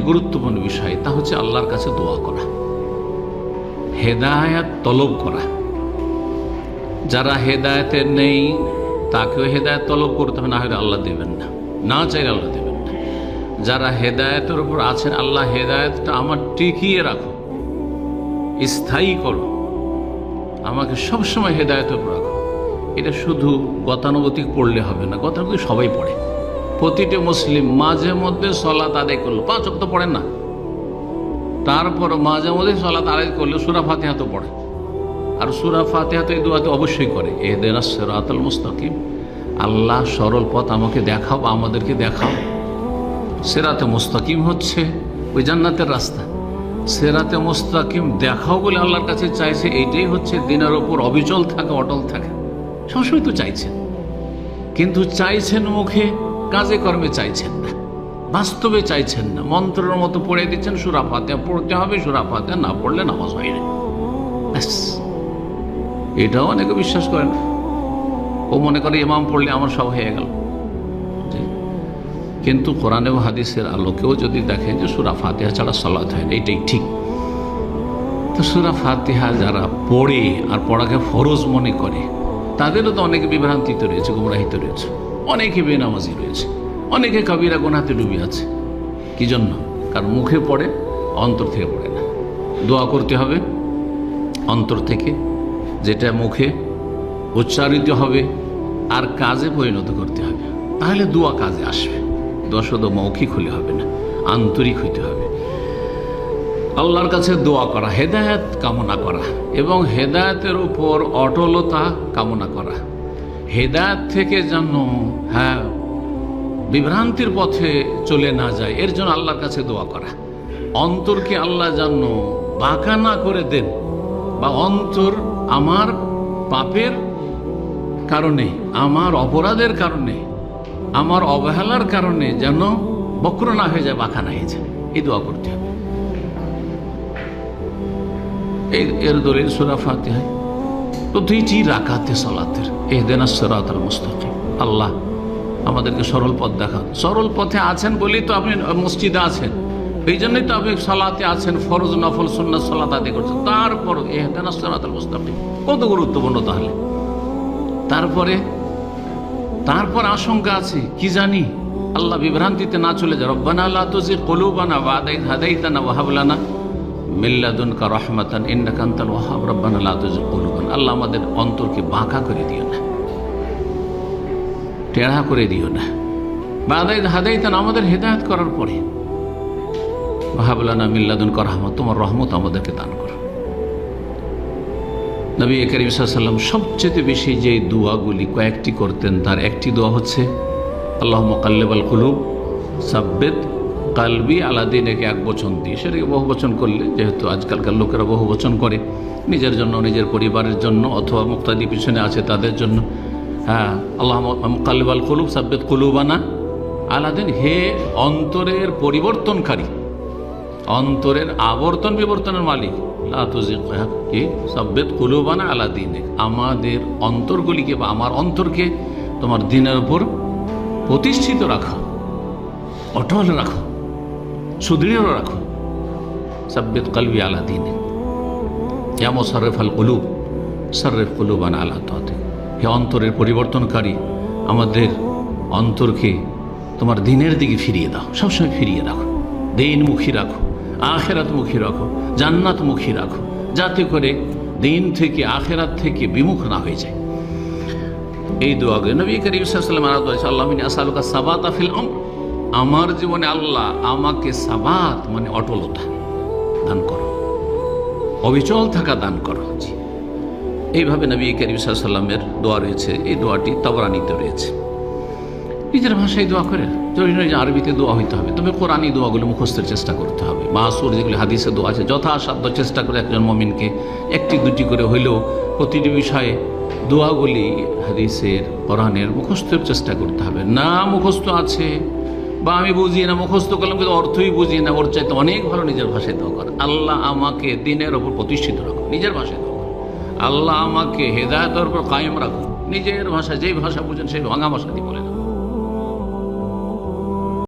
গুরুত্বপূর্ণ বিষয়, তা হচ্ছে আল্লাহর কাছে দোয়া করা। হেদায়াত তলব করা। যারা হেদায়তের নেই, তাকেও হেদায়ত তলব করতে হবে, না হলে আল্লাহ দেবেন না। না চাইলে আল্লাহ দেবেন না। যারা হেদায়তের উপর আছেন, আল্লাহ হেদায়তটা আমার টিকিয়ে রাখো স্থায়ী করো আমাকে সবসময় হেদায়তের উপর রাখো এটা শুধু গতানুগতিক পড়লে হবে না, গতানুগতিক সবাই পড়ে। প্রতিটি মুসলিম মাঝে মধ্যে সলাত আদায় করল। পাঁচ অক্ত পড়েন না। তারপর মাঝে মধ্যে সলাত আদায় করলে সুরা ফাতিহা তো পড়ে। আর সুরা ফাতিহা তো এই দোয়াতে অবশ্যই করে। এ দেনা সেরাতুল মুস্তাকিম। আল্লাহ সরল পথ আমাকে দেখাও বা আমাদেরকে দেখাও। সেরাতে মুস্তাকিম হচ্ছে ওই জান্নাতের রাস্তা। সেরাতে মুস্তাকিম দেখাও বলে আল্লাহর কাছে চাইছে, এইটাই হচ্ছে দিনের ওপর অবিচল থাকা, অটল থাকা। সবসময় তো চাইছেন। কিন্তু চাইছেন মুখে কাজে কর্মে চাইছেন না, বাস্তবে চাইছেন না, মন্ত্রের মতো পড়ে দিচ্ছেন, সুরা ফাতে পড়তে হবে, সুরা ফাতে না পড়লে নামাজ হয় না। এটাও অনেকে বিশ্বাস করে না। ও মনে করে ইমাম পড়লে আমার সব হয়ে গেল। কিন্তু কোরআন হাদিসের আলোকেও যদি দেখেন যে সুরা ফাতিহা ছাড়া সলাত হয় না, এটাই ঠিক। তো সুরা ফাতিহা যারা পড়ে আর পড়াকে ফরজ মনে করে, তাদেরও তো অনেক বিভ্রান্তিতে রয়েছে, গুমরাহিত রয়েছে। অনেকে বেনামাজি রয়েছে, অনেকে কবিরা গোনাতে ডুবে আছে। কি জন্য? কারণ মুখে পড়ে, অন্তর থেকে পড়ে না। দোয়া করতে হবে, অন্তর থেকে, যেটা মুখে উচ্চারিত হবে আর কাজে পরিণত করতে হবে। তাহলে দোয়া কাজে আসবে। দোয়া শুধু মৌখিক হলে হবে না, আন্তরিক হইতে হবে। আল্লাহর কাছে দোয়া করা, হেদায়েত কামনা করা এবং হেদায়তের উপর অটলতা কামনা করা। হেদায়েত থেকে যেন হ্যাঁ বিভ্রান্তির পথে চলে না যায়, এর জন্য আল্লাহর কাছে দোয়া করা। অন্তরকে আল্লাহ যেন বাঁকা না করে দেন, বা অন্তর আমার পাপের কারণে, আমার অপরাধের কারণে, আমার অবহেলার কারণে যেন বক্র না হয়ে যায়, বাঁকা না হয়ে যায়। এই দোয়া করতে হবে। এর- দলিল সুরা ফাতিহা প্রতিটি রাকাতে সালাতের। এই দেনা সরাত আল মুস্তাকিম। আল্লাহ আমাদেরকে সরল পথ দেখান। সরল পথে আছেন বলেই তো আপনি মসজিদে আছেন। এই জন্যই তো আপনি সালাতে আছেন, ফরজ, নফল, সুন্নাত, সালাত আদি করছেন। তারপর এ দেনা সরাত আল মুস্তাকিম। কত গুরুত্বপূর্ণ তাহলে? তারপরে, তারপর আশঙ্কা আছে, কি জানি? আল্লাহ বিভ্রান্তিতে না চলে যায়। রব্বানা আল্লাহ তুজি কলুবানা বাদাই হাদাইতানা ওয়াহাবলানা মিল্লাদুন কা রহমাতান ইন্নাকান্তাল ওয়াহাব। রব্বানা আল্লাহ তুজি কলুবান আল্লাহ আমাদের অন্তরকে বাঁকা করে দিও না। টেढ़া করে দিও না। বাদাই হাদাইতান আমাদের হেদায়ত করার পরে ওয়াহাবলানা মিল্লাদুন কা রহমত, তোমার রহমত আমাদেরকে দান করো। নবী করিম সাল্লাম সবচেয়ে বেশি যে দোয়াগুলি কয়েকটি করতেন, তার একটি দোয়া হচ্ছে আল্লাহ মোকাল্লেবাল কুলুব সাব্বেদ কালবি আলাদিন একে এক বচন দিয়ে সেটাকে বহু বচন করলে, যেহেতু আজকালকার লোকেরা বহু বচন করে, নিজের জন্য, নিজের পরিবারের জন্য অথবা মুক্তাদি পিছনে আছে তাদের জন্য। হ্যাঁ আল্লাহ মোকাল্লেবাল কুলুব সাব্বেদ কুলুবানা আলাদিন, হে অন্তরের পরিবর্তনকারী, অন্তরের আবর্তন বিবর্তনের মালিক। কি সাব্বেত কুলুবানা আলা দিনে আমাদের অন্তরগুলিকে বা আমার অন্তরকে তোমার দিনের উপর প্রতিষ্ঠিত রাখো, অটল রাখো। সুদৃঢ় রাখো সাব্বেত কালবি আলা দিনে যেমন সরেফ আল কলুব কুলুব সরেফ কুলুবানা আলা ততে হে অন্তরের পরিবর্তনকারী, আমাদের অন্তরকে তোমার দিনের দিকে ফিরিয়ে দাও, সবসময় ফিরিয়ে রাখো। দিনমুখী রাখো, আখেরাতমুখী রাখো, জান্নাতমুখী রাখো, যাতে করে দিন থেকে আখেরাত থেকে বিমুখ না হয়ে যায়। এই দোয়াগে নবী করিম সাল্লাম আল্লাহ আসালুকা সাবাত আফিল আমার জীবনে আল্লাহ আমাকে সাবাত মানে অটলতা দান করো। অবিচল থাকা দান করো। জি। এইভাবে নবী করিম সাল্লামের দোয়া রয়েছে। এই দোয়াটি তবরানিতে রয়েছে। নিজের ভাষায় দোয়া করে, জরুরি নয় যে আরবিতে দোয়া হইতে হবে। তবে কোরআনি দোয়াগুলো মুখস্থের চেষ্টা করতে হবে। মাসুর যেগুলি হাদিসে দোয়া আছে, যথাসাধ্য চেষ্টা করে একজন মমিনকে একটি দুটি করে হইলেও প্রতিটি বিষয়ে দোয়াগুলি হাদিসের, কোরআনের মুখস্থের চেষ্টা করতে হবে। না মুখস্থ আছে বা আমি বুঝিয়ে না, মুখস্থ করলাম, কিন্তু অর্থই বুঝিয়ে না, ওর চাইতে অনেক ভালো নিজের ভাষায় দোয়া করে। আল্লাহ আমাকে দিনের ওপর প্রতিষ্ঠিত রাখো নিজের ভাষায় দোয়া আল্লাহ আমাকে হেদায়তের ওপর কায়েম রাখো নিজের ভাষা যেই ভাষা বুঝেন, সেই ভাঙা ভাষা দিয়ে বলে না